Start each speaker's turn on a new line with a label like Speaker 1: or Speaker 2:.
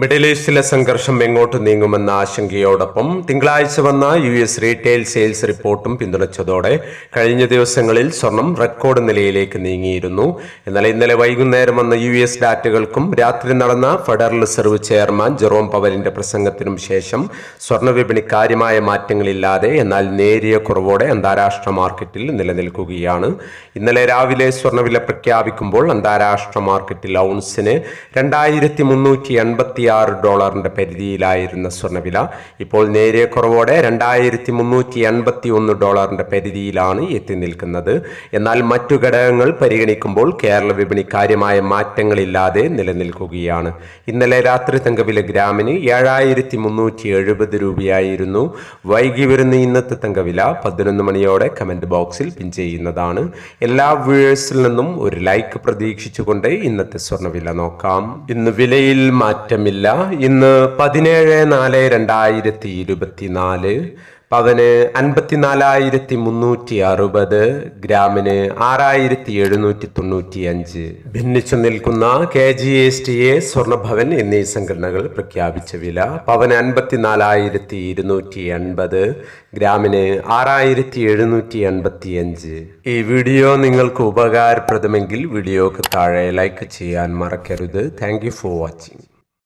Speaker 1: Middle ഈസ്റ്റിലെ സംഘർഷം എങ്ങോട്ട് നീങ്ങുമെന്ന ആശങ്കയോടൊപ്പം തിങ്കളാഴ്ച വന്ന യു എസ് റീറ്റെയിൽ സെയിൽസ് റിപ്പോർട്ടും പിന്തുണച്ചതോടെ കഴിഞ്ഞ ദിവസങ്ങളിൽ സ്വർണം റെക്കോർഡ് നിലയിലേക്ക് നീങ്ങിയിരുന്നു. എന്നാൽ ഇന്നലെ വൈകുന്നേരം വന്ന യു എസ് ഡാറ്റകൾക്കും രാത്രി നടന്ന ഫെഡറൽ റിസർവ് ചെയർമാൻ ജെറോം പവലിന്റെ പ്രസംഗത്തിനും ശേഷം സ്വർണ വിപണി കാര്യമായ മാറ്റങ്ങളില്ലാതെ എന്നാൽ നേരിയ കുറവോടെ അന്താരാഷ്ട്ര മാർക്കറ്റിൽ നിലനിൽക്കുകയാണ്. ഇന്നലെ രാവിലെ സ്വർണവില പ്രഖ്യാപിക്കുമ്പോൾ അന്താരാഷ്ട്ര മാർക്കറ്റിൽ ഔൺസിന് രണ്ടായിരത്തി മുന്നൂറ്റി എൺപത്തി ആറ് ഡോളറിന്റെ പരിധിയിലായിരുന്ന സ്വർണവില ഇപ്പോൾ നേരിയ കുറവോടെ രണ്ടായിരത്തി മുന്നൂറ്റി എൺപത്തി ഒന്ന് ഡോളറിന്റെ പരിധിയിലാണ് എത്തി നിൽക്കുന്നത്. എന്നാൽ മറ്റു ഘടകങ്ങൾ പരിഗണിക്കുമ്പോൾ കേരള വിപണി കാര്യമായ മാറ്റങ്ങളില്ലാതെ നിലനിൽക്കുകയാണ്. ഇന്നലെ രാത്രി തങ്കവില ഗ്രാമിന് ഏഴായിരത്തി മുന്നൂറ്റി എഴുപത് രൂപയായിരുന്നു. വൈകി വരുന്ന ഇന്നത്തെ തങ്കവില പതിനൊന്ന് മണിയോടെ കമന്റ് ബോക്സിൽ പിൻ ചെയ്യുന്നതാണ്. എല്ലാ വ്യൂവേഴ്സിൽ നിന്നും ഒരു ലൈക്ക് പ്രതീക്ഷിച്ചുകൊണ്ട് ഇന്നത്തെ സ്വർണവില നോക്കാം. ഇന്ന് വിലയിൽ മാറ്റമില്ല. ഇന്ന് പതിനേഴ് നാല് രണ്ടായിരത്തി ഇരുപത്തിനാല് പവന് അൻപത്തിനാലായിരത്തി മുന്നൂറ്റി അറുപത് ഗ്രാമിന് ആറായിരത്തി എഴുന്നൂറ്റി തൊണ്ണൂറ്റി അഞ്ച് ഭിന്നിച്ചു നിൽക്കുന്ന K G S T A Swarnabhavan എന്നീ സംഘടനകൾ പ്രഖ്യാപിച്ച വില പവന് അൻപത്തിനാലായിരത്തി ഇരുന്നൂറ്റി എൺപത് ഗ്രാമിന് ആറായിരത്തി എഴുന്നൂറ്റി എൺപത്തി അഞ്ച് ഈ വീഡിയോ നിങ്ങൾക്ക് ഉപകാരപ്രദമെങ്കിൽ വീഡിയോക്ക് താഴെ ലൈക്ക് ചെയ്യാൻ മറക്കരുത്. Thank for watching.